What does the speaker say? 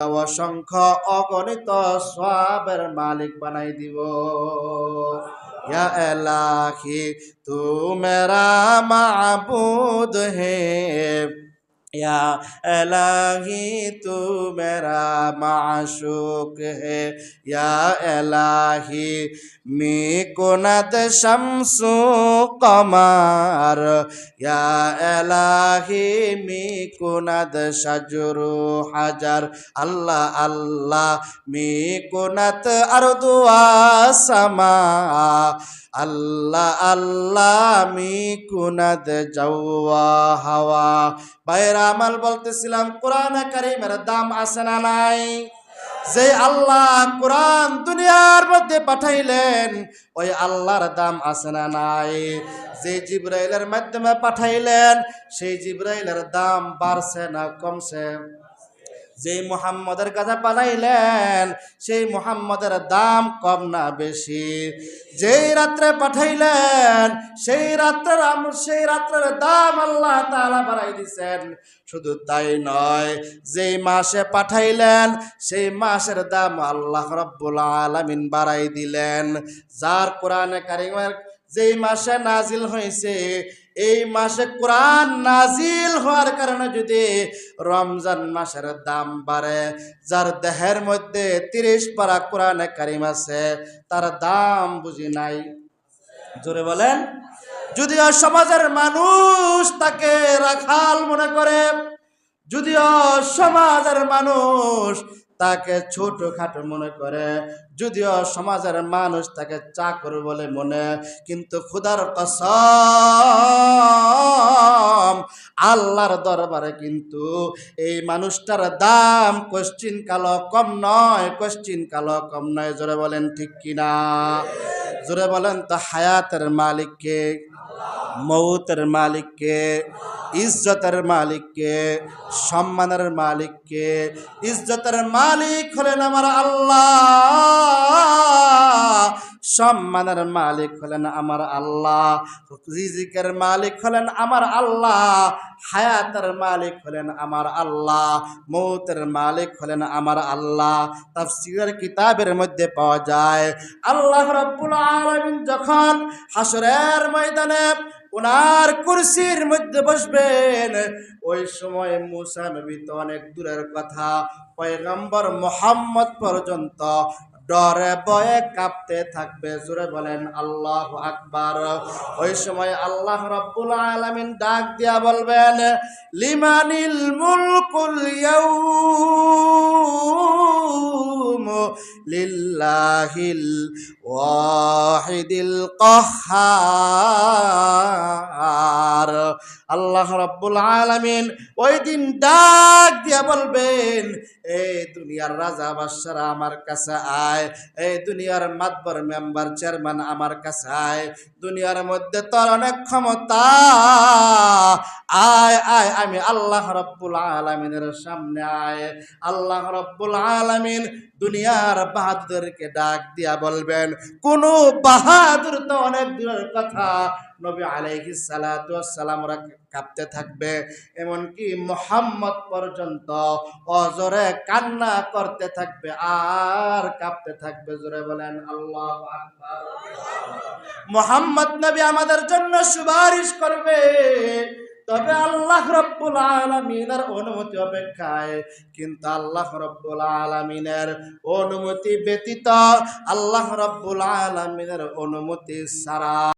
অসংখ্য অগণিত সবের মালিক বানাই দিব। এলাখি তু মেরা মাবুদ হে। এলাহি তু মেরা মাশুক হে। এলাহি মি কোনাত শামসু কমার ইয়া এলাহি মিকুনাদ সাজরু হাজার। আল্লাহ আল্লাহ মিকুনাত আর দুয়া সামা আল্লাহ আল্লাহ মিকুনাদ যাওয়া হাওয়া। বাইরা আমাল বলতেছিলাম, কোরআন কারিমের দাম আছে না নাই? যে আল্লাহ কোরআন দুনিয়ার মধ্যে পাঠাইলেন, ওই আল্লাহর দাম আছে না নাই? যে জিব্রাইলের মাধ্যমে পাঠাইলেন, সেই জিব্রাইলের দাম বাড়ছে না কমছে? যে মুহাম্মদের কাছে পাঠাইলেন, সেই মুহাম্মদের দাম কম না বেশি। যেই রাত্রে পাঠাইলেন, সেই রাত্রের সেই রাত্রের দাম আল্লাহ তালা বাড়াই দিছেন। শুধু তাই নয়, যেই মাসে পাঠাইলেন, সেই মাসের দাম আল্লাহ রব্বুল আলামিন বাড়াই দিলেন। যার কোরআনে কারিমের যেই মাসে নাজিল হয়েছে এই মাসে কোরআন নাজিল হওয়ার কারণে যদি রমজান মাসের দাম বাড়ে, যার দেহের মধ্যে তিরিশ পারা কোরআনে কারিম আছে, তার দাম বুঝি নাই। জোরে বলেন। যদিও সমাজের মানুষ তাকে রাখাল মনে করে, যদিও সমাজের মানুষ তাকে ছোট খাটো মনে করে। যদিও সমাজের মানুষ তাকে চাকর বলে মনে, কিন্তু খুদার কসম, আল্লাহর দরবারে কিন্তু এই মানুষটার দাম কোশ্চিন কালো কম নয় কোশ্চিন কালো কম নয়। জোরে বলেন ঠিক কিনা? জোরে বলেন তো হায়াতের মালিককে। মৌতের মালিককে, ইজ্জতের মালিককে, সম্মানের মালিককে, ইজ্জতের মালিক হলেন আমার আল্লাহ। সম্মানের মালিক হলেন আমার আল্লাহ। রিজিকের মালিক হলেন আমার আল্লাহ। হায়াতের মালিক হলেন আমার আল্লাহ। মৌতের মালিক হলেন আমার আল্লাহ। তাফসীরের কিতাবের মধ্যে পাওয়া যায়, আল্লাহ রাব্বুল আলামিন যখন হাসরের ময়দানে ওনার কুরসির মধ্যে বসবেন। ওই সময় মুসা নবী তো অনেক দূরের কথা। পয়গম্বর মোহাম্মদ পর্যন্ত ডরে বয়ে কাঁপতে থাকবে। জোরে বলেন, আল্লাহ আকবার। ওই সময় আল্লাহ রব্বুল আলামিন ডাক দিয়া বলবেন, লিমানিল মুলকুল ইয়াউম। لله الواحد القهار. আল্লাহ রব্বুল আলামিন ওই দিন ডাক দিয়া বলবেন এই দুনিয়ার রাজা বাদশারা আমার কাছে আয় এই দুনিয়ার মাতবর মেম্বার চেয়ারম্যান আমার কাছে আয়, দুনিয়ার মধ্যে তোর অনেক ক্ষমতা, আয় আয়, আমি আল্লাহ রব্বুল আলামিনের সামনে আয়। আল্লাহ রব্বুল আলামিন দুনিয়ার বাহাদুরকে ডাক দিয়া বলবেন, কোন বাহাদুর তো অনেক দূরের কথা। নবী আলাইহি সালাতু সালামরা কাঁপতে থাকবে। এমনকি মোহাম্মদ পর্যন্ত অজরে কান্না করতে থাকবে। আর কাঁপতে থাকবে জোরে বলেন, আল্লাহ মোহাম্মদ নবী আমাদের জন্য সুপারিশ করবে। তবে আল্লাহ রব্বুল আলমিনের অনুমতি অপেক্ষায় কিন্তু আল্লাহ রব্বুল আলমিনের অনুমতি ব্যতীত আল্লাহ রব্বুল আলমিনের অনুমতি ছাড়া